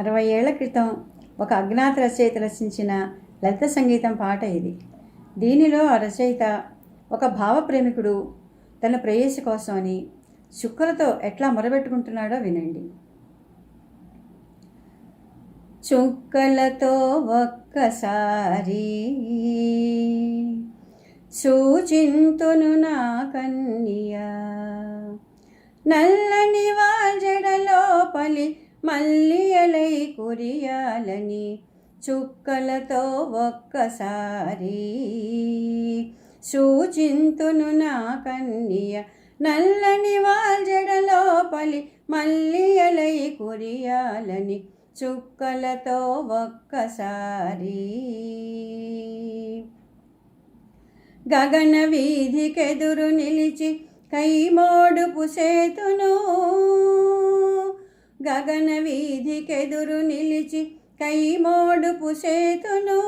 అరవై ఏళ్ళ క్రితం ఒక అజ్ఞాత రచయిత రచించిన లలిత సంగీతం పాట ఇది. దీనిలో ఆ రచయిత ఒక భావప్రేమికుడు తన ప్రేయసి కోసమని చుక్కలతో ఎట్లా మొరబెట్టుకుంటున్నాడో వినండి. చుక్కలతో ఒక్కసారి సూచింతును నా కన్నియా నల్లని వాజడలోపలి మల్లియలై కురియాలని చుక్కలతో ఒక్కసారి సూచింతును నా కన్నియ నల్లని వాజడలోపలి మల్లియలై కురియాలని చుక్కలతో ఒక్కసారి. గగన వీధికెదురు నిలిచి కైమోడు పుసేతును గగన వీధికెదురు నిలిచి కైమోడు పుసేతును.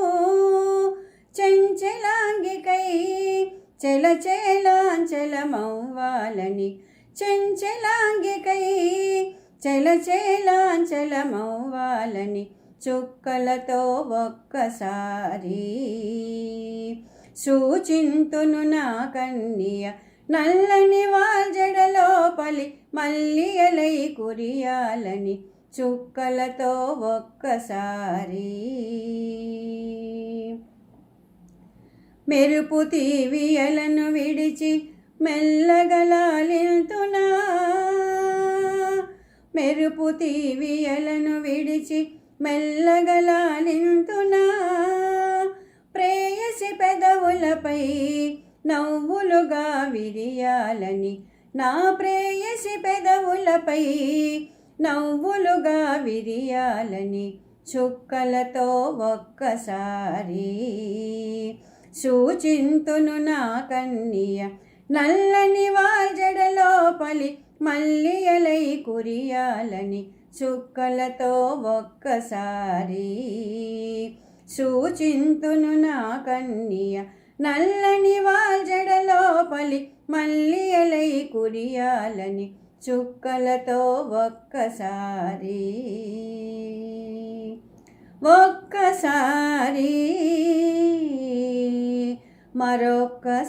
చెంచెలాంగికై చెల చెలాంచలమవ్వాలని చెంచెలాంగికై చెల చెలాంచలమవ్వాలని చుక్కలతో ఒక్కసారి సూచింతును నా కన్నియ నల్లని వాజడలోపలి ఎలై కురియాలని చుక్కలతో ఒక్కసారి. మెరుపు తీవియలను విడిచి మెల్లగలాలితునా మెరుపు తీవియలను విడిచి మెల్లగలాలింతునా ప్రేయసి పెదవులపై నవ్వులుగా విరియాలని నా ప్రేయసి పెదవులపై నవ్వులుగా విరియాలని చుక్కలతో ఒక్కసారి సూచింతును నా కన్నియ నల్లని వాజడలోపలి మల్లియలై కురియాలని చుక్కలతో ఒక్కసారి సూచింతును నా కన్నియ నల్లని వాల్జడలోపలి మళ్ళీ ఎలై కురియాలని చుక్కలతో ఒక్కసారి. ఒక్కసారి మరొక్కసారి.